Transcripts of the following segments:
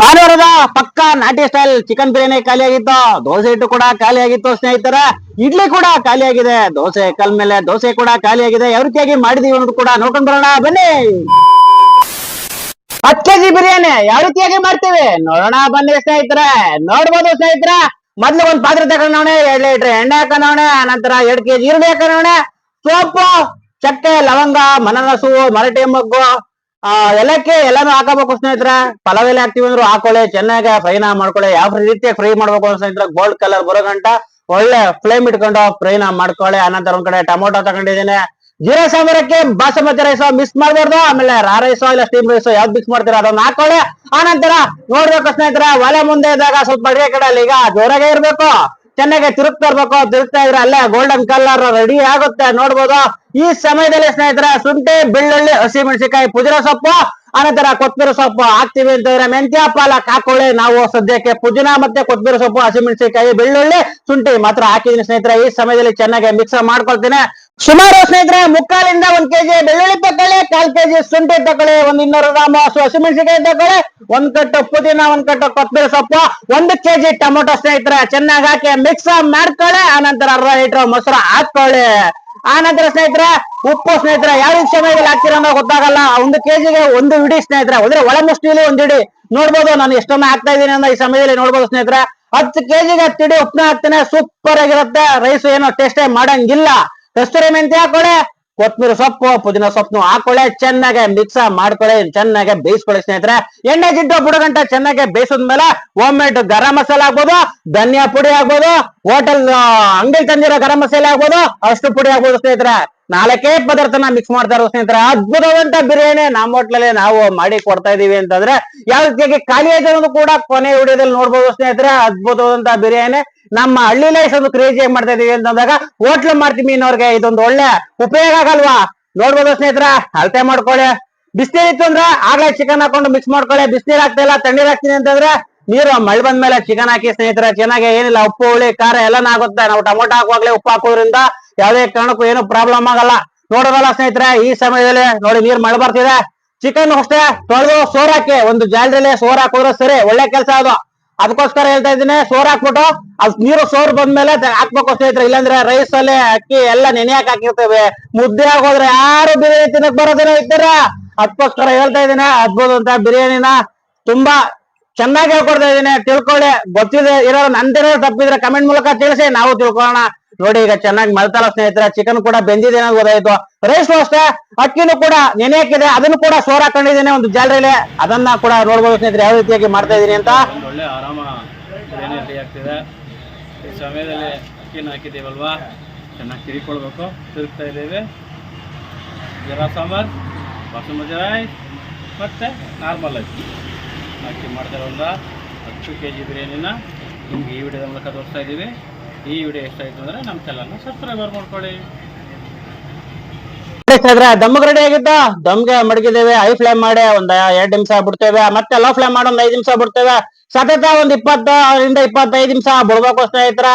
ಭಾನುವಾರದ ಪಕ್ಕ ನಾಟಿ ಸ್ಟೈಲ್ ಚಿಕನ್ ಬಿರಿಯಾನಿ ಖಾಲಿ ಆಗಿತ್ತು ದೋಸೆ ಹಿಟ್ಟು ಕೂಡ ಖಾಲಿ ಆಗಿತ್ತು ಸ್ನೇಹಿತರ. ಇಡ್ಲಿ ಕೂಡ ಖಾಲಿ ಆಗಿದೆ ದೋಸೆ ಕಲ್ ಮೇಲೆ ದೋಸೆ ಕೂಡ ಖಾಲಿ ಆಗಿದೆ ಯಾವ ರೀತಿಯಾಗಿ ಮಾಡಿದೀವಿ ಅನ್ನೋದು ಕೂಡ ನೋಡ್ಕೊಂಡ್ ಬರೋಣ. ಬನ್ನಿ. ಹತ್ತು ಕೆಜಿ ಬಿರಿಯಾನಿ ಯಾವ ರೀತಿಯಾಗಿ ಮಾಡ್ತೀವಿ? ನೋಡೋಣ, ಬನ್ನಿ ಸ್ನೇಹಿತರೆ. ನೋಡ್ಬೋದು ಸ್ನೇಹಿತರ. ಮೊದ್ಲು ಒಂದ್ ಪಾತ್ರೆ ತಗೊಂಡವಣೆ ಎರಡ್ ಲೀಟರ್ ಎಣ್ಣೆ ಹಾಕೊಂಡವಣೆ ಆನಂತರ ಎರಡ್ ಕೆಜಿ ಈರುಳ್ಳಿ ಹಾಕೊಂಡವಣೆ ಸೋಪು, ಚಕ್ಕೆ, ಲವಂಗ, ಮನನಸು, ಮರಟೆ, ಮೊಗ್ಗು. ಆ ಎಲ್ಲಕ್ಕೆ ಎಲ್ಲಾನು ಹಾಕಬೇಕು ಸ್ನೇಹಿತರ. ಪಲಾವ್ ಎಲೆ ಹಾಕ್ತಿವಿ ಅಂದ್ರು ಹಾಕೊಳ್ಳಿ, ಚೆನ್ನಾಗಿ ಫ್ರೈನ ಮಾಡ್ಕೊಳ್ಳಿ. ಯಾವ ರೀತಿ ಫ್ರೈ ಮಾಡ್ಬೇಕು ಅಂತ ಸ್ನೇಹಿತರೆ ಗೋಲ್ಡ್ ಕಲರ್ ಬರೋ ಗಂಟ ಒಳ್ಳೆ ಫ್ಲೇಮ್ ಇಟ್ಕೊಂಡು ಫ್ರೈನಾ ಮಾಡ್ಕೊಳ್ಳಿ. ಆನಂತರ ಒಂದ್ ಕಡೆ ಟೊಮೊಟೊ ತಗೊಂಡಿದ್ದೀನಿ. ಜೀರಾ ಸಾಂಬಾರಕ್ಕೆ ಬಾಸಮತಿ ರೈಸ್ ಮಿಸ್ ಮಾಡಬಾರ್ದು. ಆಮೇಲೆ ರಾ ರೈಸ್ ಇಲ್ಲ ಸ್ಟೀಮ್ ರೈಸ್ ಯಾವ್ದು ಮಿಕ್ಸ್ ಮಾಡ್ತೀರಾ ಅದನ್ನ ಹಾಕೊಳ್ಳಿ. ಆನಂತರ ನೋಡ್ಬೇಕು ಸ್ನೇಹಿತರ, ಒಲೆ ಮುಂದೆ ಇದ್ದಾಗ ಸ್ವಲ್ಪ ಅಡಿಗೆ ಅಲ್ಲಿ ಈಗ ಜೋರಾಗೆ ಇರ್ಬೇಕು. ಚೆನ್ನಾಗಿ ತಿರುಗ್ತಾ ಇರ್ಬೇಕು, ತಿರುಗ್ತಾ ಇದ್ರೆ ಅಲ್ಲೇ ಗೋಲ್ಡನ್ ಕಲರ್ ರೆಡಿ ಆಗುತ್ತೆ. ನೋಡ್ಬೋದು. ಈ ಸಮಯದಲ್ಲಿ ಸ್ನೇಹಿತರೆ, ಶುಂಠಿ, ಬೆಳ್ಳುಳ್ಳಿ ಹಸಿಮೆಣಸಿನಕಾಯಿ ಪುದಿನ ಸೊಪ್ಪು ಅನಂತರ ಕೊತ್ತಿರ ಸೊಪ್ಪು ಹಾಕ್ತಿವಿ ಅಂತಂದ್ರೆ ಮೆಂತ್ಯ, ಪಾಲಕ್, ಹಾಕೊಳ್ಳಿ. ನಾವು ಸದ್ಯಕ್ಕೆ ಪುದಿನ ಮತ್ತೆ ಕೊತ್ತಿರ ಸೊಪ್ಪು ಹಸಿಮೆಣಸಿನಕಾಯಿ ಬೆಳ್ಳುಳ್ಳಿ, ಶುಂಠಿ ಮಾತ್ರ ಹಾಕಿದೀನಿ ಸ್ನೇಹಿತರೆ. ಈ ಸಮಯದಲ್ಲಿ ಚೆನ್ನಾಗಿ ಮಿಕ್ಸ್ ಮಾಡ್ಕೊಳ್ತೀನಿ. ಸುಮಾರು ಸ್ನೇಹಿತರೆ, ಮುಕ್ಕಾಲಿಂದ ಒಂದ್ ಕೆಜಿ ಬೆಳ್ಳುಳ್ಳಿ ತಕ್ಕೊಳ್ಳಿ ಕಾಲ್ ಕೆಜಿ ಶುಂಠಿ ತಕೊಳ್ಳಿ ಒಂದ್ ಇನ್ನೂರು ಗ್ರಾಮ್ ಹಸಿಮೆಣಸಿನಕಾಯಿ ತಕ್ಕೊಳ್ಳಿ ಒಂದ್ ಕಟ್ಟು ಪುದೀನ, ಒಂದ್ ಕಟ್ಟು ಕೊತ್ತಂಬರಿ ಸೊಪ್ಪು, ಒಂದ್ ಕೆಜಿ ಟೊಮೊಟೊ ಸ್ನೇಹಿತರೆ. ಚೆನ್ನಾಗಿ ಹಾಕಿ ಮಿಕ್ಸ್ ಮಾಡ್ಕೊಳ್ಳಿ, ಆನಂತರ ಅರ್ಧ ಲೀಟರ್ ಮೊಸರು ಹಾಕೊಳ್ಳಿ ಆನಂತರ ಸ್ನೇಹಿತರೆ, ಉಪ್ಪು ಸ್ನೇಹಿತರೆ ಯಾವ ಸಮಯದಲ್ಲಿ ಹಾಕ್ತೀರ ಅನ್ನೋ ಗೊತ್ತಾಗಲ್ಲ. ಒಂದು ಕೆಜಿಗೆ ಒಂದು ಇಡಿ ಸ್ನೇಹಿತರೆ. ಅಂದ್ರೆ ಒಳ ಮುಷ್ಟಿಲಿ ಒಂದ್ ಇಡಿ. ನೋಡ್ಬೋದು, ನಾನು ಎಷ್ಟೊಮ್ಮೆ ಹಾಕ್ತಾ ಇದ್ದೀನಿ ಅನ್ನೋ ಈ ಸಮಯದಲ್ಲಿ ನೋಡ್ಬೋದು ಸ್ನೇಹಿತರೆ. ಹತ್ತು ಕೆಜಿಗೆ ಹತ್ತು ಇಡಿ ಉಪ್ಪನ್ನ ಹಾಕ್ತೇನೆ ಸೂಪರ್ ಆಗಿರುತ್ತೆ. ರೈಸ್ ಏನೋ ಟೇಸ್ಟೇ ಮಾಡಂಗಿಲ್ಲ. ಕಸ್ತೂರಿ ಮೆಂತ್ಯ ಹಾಕೊಳ್ಳಿ. ಕೊತ್ತಂಬರಿ ಸೊಪ್ಪು, ಪುದೀನ ಸೊಪ್ಪು ಹಾಕೊಳ್ಳೆ. ಚೆನ್ನಾಗಿ ಮಿಕ್ಸ್ ಮಾಡ್ಕೊಳ್ಳಿ. ಚೆನ್ನಾಗಿ ಬೇಯಿಸ್ಕೊಳ್ಳಿ ಸ್ನೇಹಿತರೆ. ಎಣ್ಣೆ ಜಿಡ್ಡು ಬುಡಗಂಟ ಚೆನ್ನಾಗಿ ಬೇಯಿಸಿದ್ಮೇಲೆ ಹೋಮ್ ಮೇಡ್ ಗರಂ ಮಸಾಲೆ ಆಗ್ಬೋದು ಧನಿಯಾ ಪುಡಿ ಆಗ್ಬೋದು ಹೋಟೆಲ್ ಅಂಗಡಿ ತಂದಿರೋ ಗರಂ ಮಸಾಲೆ ಆಗ್ಬೋದು ಅಷ್ಟು ಪುಡಿ ಆಗ್ಬೋದು ಸ್ನೇಹಿತರೆ. ನಾಲ್ಕೇ ಪದಾರ್ಥನ ಮಿಕ್ಸ್ ಮಾಡ್ತಾ ಇರೋ ಸ್ನೇಹಿತರೆ. ಅದ್ಭುತವಂತ ಬಿರಿಯಾನಿ ನಮ್ಮ ಹೋಟ್ಲಲ್ಲಿ ನಾವು ಮಾಡಿ ಕೊಡ್ತಾ ಇದೀವಿ ಅಂತಂದ್ರೆ ಯಾವ ರೀತಿಯಾಗಿ ಖಾಲಿ ಆಯ್ತು ಕೂಡ ಕೊನೆ ವಿಡಿಯೋದಲ್ಲಿ ನೋಡ್ಬೋದು ಸ್ನೇಹಿತರೆ. ಅದ್ಭುತವಾದಂತ ಬಿರಿಯಾನಿ. ನಮ್ಮ ಹಳ್ಳಿ ಲೈಫ್ ಒಂದು ಕ್ರೇಜಿ ಮಾಡ್ತಾ ಇದೀವಿ ಅಂತಂದಾಗ ಹೋಟ್ಲ್ ಮಾಡ್ತೀವಿ ಅನ್ನೋರ್ಗೆ ಇದೊಂದು ಒಳ್ಳೆ ಉಪಯೋಗ ಆಗಲ್ವಾ? ನೋಡ್ಬೋದು ಸ್ನೇಹಿತರ, ಅಳತೆ ಮಾಡ್ಕೊಳ್ಳಿ. ಬಿಸಿನೀರ್ ಇತ್ತು ಅಂದ್ರೆ ಆಗ್ಲೇ ಚಿಕನ್ ಹಾಕೊಂಡು ಮಿಕ್ಸ್ ಮಾಡ್ಕೊಳ್ಳಿ. ಬಿಸಿನೀರ್ ಆಗ್ತಾ ಇಲ್ಲ, ತಣ್ಣೀರ್ ಹಾಕ್ತೀನಿ ಅಂತಂದ್ರೆ ನೀರು ಮಳೆ ಬಂದ ಮೇಲೆ ಚಿಕನ್ ಹಾಕಿ ಸ್ನೇಹಿತರ, ಚೆನ್ನಾಗಿ ಏನಿಲ್ಲ, ಉಪ್ಪು, ಹುಳಿ, ಖಾರ ಎಲ್ಲಾನು ಆಗುತ್ತೆ. ನಾವು ಟೊಮೊಟೊ ಹಾಕುವಾಗ್ಲೇ ಉಪ್ಪು ಹಾಕೋದ್ರಿಂದ ಯಾವುದೇ ಕಾರಣಕ್ಕೂ ಏನು ಪ್ರಾಬ್ಲಮ್ ಆಗಲ್ಲ. ನೋಡೋದಲ್ಲ ಸ್ನೇಹಿತರೆ, ಈ ಸಮಯದಲ್ಲಿ ನೋಡಿ ನೀರ್ ಮಳೆ ಬರ್ತಿದೆ. ಚಿಕನ್ ಅಷ್ಟೇ, ತೊಳೆದು ಸೋರ್ ಹಾಕಿ, ಒಂದು ಜಾಲದಲ್ಲಿ ಸೋರ್ ಹಾಕೋದ್ರೆ ಸರಿ, ಒಳ್ಳೆ ಕೆಲಸ ಅದು. ಅದಕ್ಕೋಸ್ಕರ ಹೇಳ್ತಾ ಇದ್ದೀನಿ, ಸೋರ್ ಹಾಕ್ಬಿಟ್ಟು ಅದ್ ನೀರು ಸೋರ್ ಬಂದ್ಮೇಲೆ ಹಾಕ್ಬೇಕು ಸ್ನೇಹಿತರೆ ಇಲ್ಲಾಂದ್ರೆ ರೈಸ್ ಅಲ್ಲಿ ಅಕ್ಕಿ ಎಲ್ಲ ನೆನೆಯಕ್ ಹಾಕಿರ್ತೇವೆ. ಮುದ್ದೆ ಆಗೋದ್ರೆ ಯಾರು ಬಿರಿಯಾನಿ ತಿನ್ನಕ್ ಬರೋದಿಲ್ಲ ಇದ್ದೀರ ಅದಕ್ಕೋಸ್ಕರ ಹೇಳ್ತಾ ಇದ್ದೀನಿ, ಅದ್ಭುತ ಅಂತ ಬಿರಿಯಾನಿನ ತುಂಬಾ ಚೆನ್ನಾಗಿ ಹೇಳ್ಕೊಡ್ತಾ ಇದೀನಿ ತಿಳ್ಕೊಳ್ಳಿ, ಗೊತ್ತಿದೆ ಇರೋ ನಂತರ ತಪ್ಪಿದ್ರೆ ಕಮೆಂಟ್ ಮೂಲಕ ತಿಳಿಸಿ, ನಾವು ತಿಳ್ಕೊಳ್ಳೋಣ. ನೋಡಿ ಈಗ ಚೆನ್ನಾಗಿ ಮಳತಾಳ ಸ್ನೇಹಿತರೆ ಚಿಕನ್ ಕೂಡ ಬೆಂದಿದೆ ಅನ್ನೋದು ಗೊತ್ತಾಯ್ತು. ರೈಸ್ ಅಷ್ಟೇ, ಅಕ್ಕಿನೂ ಕೂಡ ನೆನೆ ಹಾಕಿದೆ, ಅದನ್ನು ಕೂಡ ಸೋರ್ ಹಾಕೊಂಡಿದ್ದೇನೆ ಒಂದು ಜಾಲರಿಲೆ. ಅದನ್ನ ಕೂಡ ನೋಡ್ಬೋದು ಸ್ನೇಹಿತರೆ, ಯಾವ ರೀತಿಯಾಗಿ ಮಾಡ್ತಾ ಇದೀನಿ ಅಂತ. ಒಳ್ಳೆ ಆರಾಮ ಆಗ್ತಿದೆ. ಈ ಸಮಯದಲ್ಲಿ ಅಕ್ಕಿನ ಹಾಕಿದ್ದೀವಲ್ವಾ? ಚೆನ್ನಾಗಿ ತಿಳ್ಕೊಳ್ಬೇಕು ತಿರುಗ್ತಾ ಇದ್ದೇವೆ. ಜರಾ ಸಾಂಬಾರ್, ಬಾಸುಮತಿ ರೈಸ್ ಮತ್ತು ನಾರ್ಮಲ್ ಅಕ್ಕಿ ಅಕ್ಕಿ ಮಾಡ್ತಾರೆ ಒಂದು ಹತ್ತು ಕೆ ಜಿ ಬಿರಿಯಾನಿನ ನಿಮ್ಗೆ ಈ ವಿಡಿಯೋದ ಮೂಲಕ ತೋರಿಸ್ತಾ ಇದ್ದೀವಿ. ಈ ವಿಡಿಯೋ ಇಷ್ಟ ಆಯಿತು ಅಂದರೆ ನಮ್ಮ ಚಾನಲ್ನ ಸಬ್ಸ್ಕ್ರೈಬರ್ ಮಾಡ್ಕೊಳ್ಳಿ. ದಮ್ಗೆ ರೆಡಿ ಆಗಿತ್ತು ದಮ್ಗೆ ಮಡಗಿದ್ದೇವೆ ಹೈ ಫ್ಲೇಮ್ ಮಾಡಿ, ಒಂದ್ ಎರಡ್ ನಿಮಿಷ ಬಿಡ್ತೇವೆ, ಮತ್ತೆ ಲೋ ಫ್ಲೇಮ್ ಮಾಡಿ ಒಂದ್ ಐದ್ ನಿಮಿಷ ಬಿಡ್ತೇವೆ. ಸತತ ಒಂದ್ ಇಪ್ಪತ್ತರಿಂದ ಇಪ್ಪತ್ತೈದು ನಿಮಿಷ ಬಿಡ್ಬೇಕು ಸ್ನೇಹಿತರ.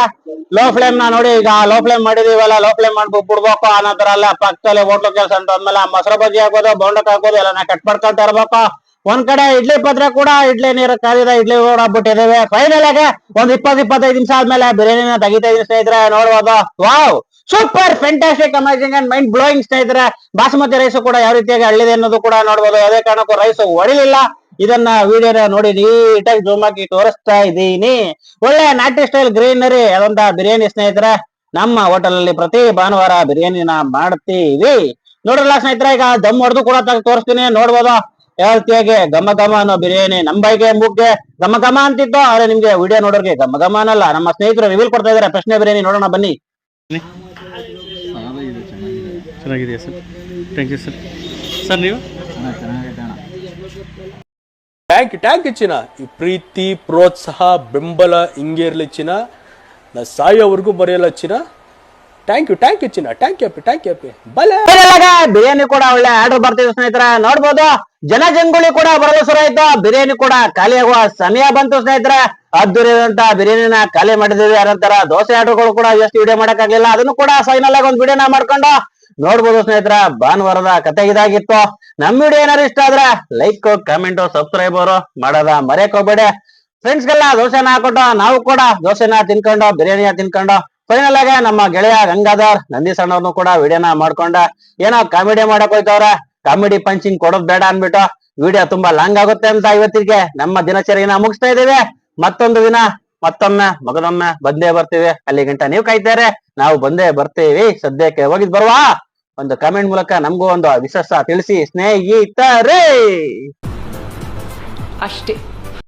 ಲೋ ಫ್ಲೇಮ್ ನಾ ನೋಡಿ, ಈಗ ಲೋ ಫ್ಲೇಮ್ ಮಾಡಿದೀವಲ್ಲ ಲೋ ಫ್ಲೇಮ್ ಮಾಡ್ಬಿಟ್ಟು ಬಿಡ್ಬೇಕು. ಆ ಅಲ್ಲ ಪಕ್ಕದಲ್ಲಿ ಹೋಟ್ಲು ಕೆಲಸ ಅಂತ ಅಂದ್ಮೇಲೆ ಮೊಸರು ಬಜ್ಜಿ ಹಾಕೋದು ಬೋಂಡಕ್ ಹಾಕೋದು ಎಲ್ಲ ಕಟ್ ಮಾಡ್ಕೊಳ್ತಾ ಇರ್ಬೇಕು. ಒಂದ್ ಕಡೆ ಇಡ್ಲಿ ಪತ್ರೆ ಕೂಡ, ಇಡ್ಲಿ ನೀರು ಕಾದಿದ ಇಡ್ಲಿ ಕೂಡ ಫೈನಲ್ ಆಗ ಒಂದ್ ಇಪ್ಪತ್ ಇಪ್ಪತ್ತೈದು ನಿಮಿಷ ಆದ್ಮೇಲೆ ಬಿರಿಯಾನಿನ ತೆಗಿತಾ ಇದೀನಿ ಸ್ನೇಹಿತರೆ, ನೋಡ್ಬೋದು. Wow super fantastic amazing and mind blowing ಸ್ನೇಹಿತರೆ. ಬಾಸುಮತಿ ರೈಸ್ ಕೂಡ ಯಾವ ರೀತಿಯಾಗಿ ಅಳ್ಳಿದೆ ಅನ್ನೋದು ಕೂಡ ನೋಡ್ಬೋದು. ಯಾವುದೇ ಕಾರಣಕ್ಕೂ ರೈಸ್ ಹೊಡಿಲಿಲ್ಲ ಇದನ್ನ ವಿಡಿಯೋನ ನೋಡಿ ನೀಟಾಗಿ ಜೂಮ್ ಹಾಕಿ ತೋರಿಸ್ತಾ ಇದ್ದೀನಿ ಒಳ್ಳೆ ನಾಟಿ ಸ್ಟೈಲ್ ಗ್ರೀನರಿ ಅದೊಂದ ಬಿರಿಯಾನಿ ಸ್ನೇಹಿತರೆ. ನಮ್ಮ ಹೋಟೆಲ್ ಅಲ್ಲಿ ಪ್ರತಿ ಭಾನುವಾರ ಬಿರಿಯಾನಿನ ಮಾಡ್ತೀವಿ. ನೋಡ್ರಲ್ಲ ಸ್ನೇಹಿತರೆ, ಈಗ ದಮ್ ಹೊಡೆದು ಕೂಡ ತೋರಿಸ್ತೀನಿ. ನೋಡ್ಬೋದು. ಯಾವ ರೀತಿಯಾಗಿ ಘಮ ಘಮ ಅನ್ನೋ ಬಿರಿಯಾನಿ. ನಮ್ಮ ಬೈಗೆ ಮುಗ್ಗೆ ಘಮ ಘಮ ಅಂತಿತ್ತು ಆದ್ರೆ ನಿಮ್ಗೆ ವಿಡಿಯೋ ನೋಡೋರ್ಗೆ ಘಮ ಘಮ ಅನ್ನಲ್ಲ. ನಮ್ಮ ಸ್ನೇಹಿತರು ರಿವೀಲ್ ಕೊಡ್ತಾ ಇದಾರೆ ಪ್ರಶ್ನೆ ಬಿರಿಯಾನಿ ನೋಡೋಣ ಬನ್ನಿ. ಚೆನ್ನಾಗಿದೆಯಾ sir. Thank you sir sir ನೀವು? ಟ್ಯಾಂಕ್ ಟ್ಯಾಂಕ್ ಚಿನ್ನ. ಈ ಪ್ರೀತಿ ಪ್ರೋತ್ಸಾಹ ಬೆಂಬಲ ಹಿಂಗೆ ಇರಲಿ ಚಿನ್ನ. ನಾ ಸಾಯೋವರೆಗೂ ಬರೆಯಲ್ಲ ಚಿನ್ನ. ಟ್ಯಾಂಕ್ ಯು ಟ್ಯಾಂಕ್ ಯು ಚಿನ್ನ. ಟ್ಯಾಂಕ್ ಯು ಅಪ್ಪಿ ಟ್ಯಾಂಕ್ ಯು ಅಪ್ಪಿ ಬಲೆ! ಬಿರಿಯಾನಿ ಕೂಡ ಒಳ್ಳೆ ಆರ್ಡರ್ ಬರ್ತಿದೆ ಸ್ನೇಹಿತರ. ನೋಡ್ಬೋದು. ಜನಜಂಗುಳಿ ಕೂಡ ಬರಲು ಶುರು ಆಯ್ತು. ಬಿರಿಯಾನಿ ಕೂಡ ಖಾಲಿ ಆಗುವ ಸಮಯ ಬಂತು ಸ್ನೇಹಿತರೆ. ಅದ್ದೂರಿಯಾದಂತ ಬಿರಿಯಾನಿನ ಖಾಲಿ ಮಾಡಿದ್ವಿ ಅನಂತರ ದೋಸೆ ಆರ್ಡರ್ಗಳು ಕೂಡ ಎಷ್ಟು ವಿಡಿಯೋ ಮಾಡಕ್ಕಾಗಲಿಲ್ಲ. ಅದನ್ನು ಕೂಡ ಫೈನಲ್ ಆಗಿ ಒಂದು ವಿಡಿಯೋನ ಮಾಡ್ಕೊಂಡು ನೋಡ್ಬೋದು ಸ್ನೇಹಿತರ. ಭಾನುವಾರದ ಕತೆ ಇದಾಗಿತ್ತು. ನಮ್ ವಿಡಿಯೋ ಏನಾದ್ರು ಇಷ್ಟ ಆದ್ರೆ ಲೈಕ್ ಕಮೆಂಟ್ ಸಬ್ಸ್ಕ್ರೈಬರ್ ಮಾಡೋದ ಮರೆಯಕ್ ಹೋಗ್ಬೇಡಿ. ಫ್ರೆಂಡ್ಸ್ ಗೆಲ್ಲ ದೋಸೆನ ಹಾಕೊಂಡು ನಾವು ಕೂಡ ದೋಸೆನ ತಿನ್ಕೊಂಡು ಬಿರಿಯಾನಿಯ ತಿನ್ಕೊಂಡು ಫೈನಲ್ ಆಗಿ ನಮ್ಮ ಗೆಳೆಯ ಗಂಗಾಧರ್ ನಂದಿ ಸಣ್ಣವ್ರನ್ನು ಕೂಡ ವಿಡಿಯೋನ ಮಾಡ್ಕೊಂಡ ಏನೋ ಕಾಮಿಡಿ ಮಾಡಕ್ ಹೋಯ್ತವ್ರೆ. ಕಾಮಿಡಿ ಪಂಚಿಂಗ್ ಕೊಡೋದ್ ಬೇಡ ಅನ್ಬಿಟ್ಟು ವಿಡಿಯೋ ತುಂಬಾ ಲಾಂಗ್ ಆಗುತ್ತೆ ಅಂತ ಇವತ್ತಿಗೆ ನಮ್ಮ ದಿನಚರಿನ ಮುಗಿಸ್ತಾ ಇದ್ದೇವೆ. ಮತ್ತೊಂದು ದಿನ, ಮತ್ತೊಮ್ಮೆ ಮಗದೊಮ್ಮೆ ಬಂದೇ ಬರ್ತೀವಿ. ಅಲ್ಲಿ ಗಂಟ ನೀವು ಕಾಯ್ತಾರೆ ನಾವು ಬಂದೇ ಬರ್ತೀವಿ. ಸದ್ಯಕ್ಕೆ ಹೋಗಿದ್ ಬರುವ ಒಂದು ಕಮೆಂಟ್ ಮೂಲಕ ನಮಗೂ ಒಂದು ವಿಶೇಷ ತಿಳಿಸಿ ಸ್ನೇಹಿತರೇ. ಅಷ್ಟೇ.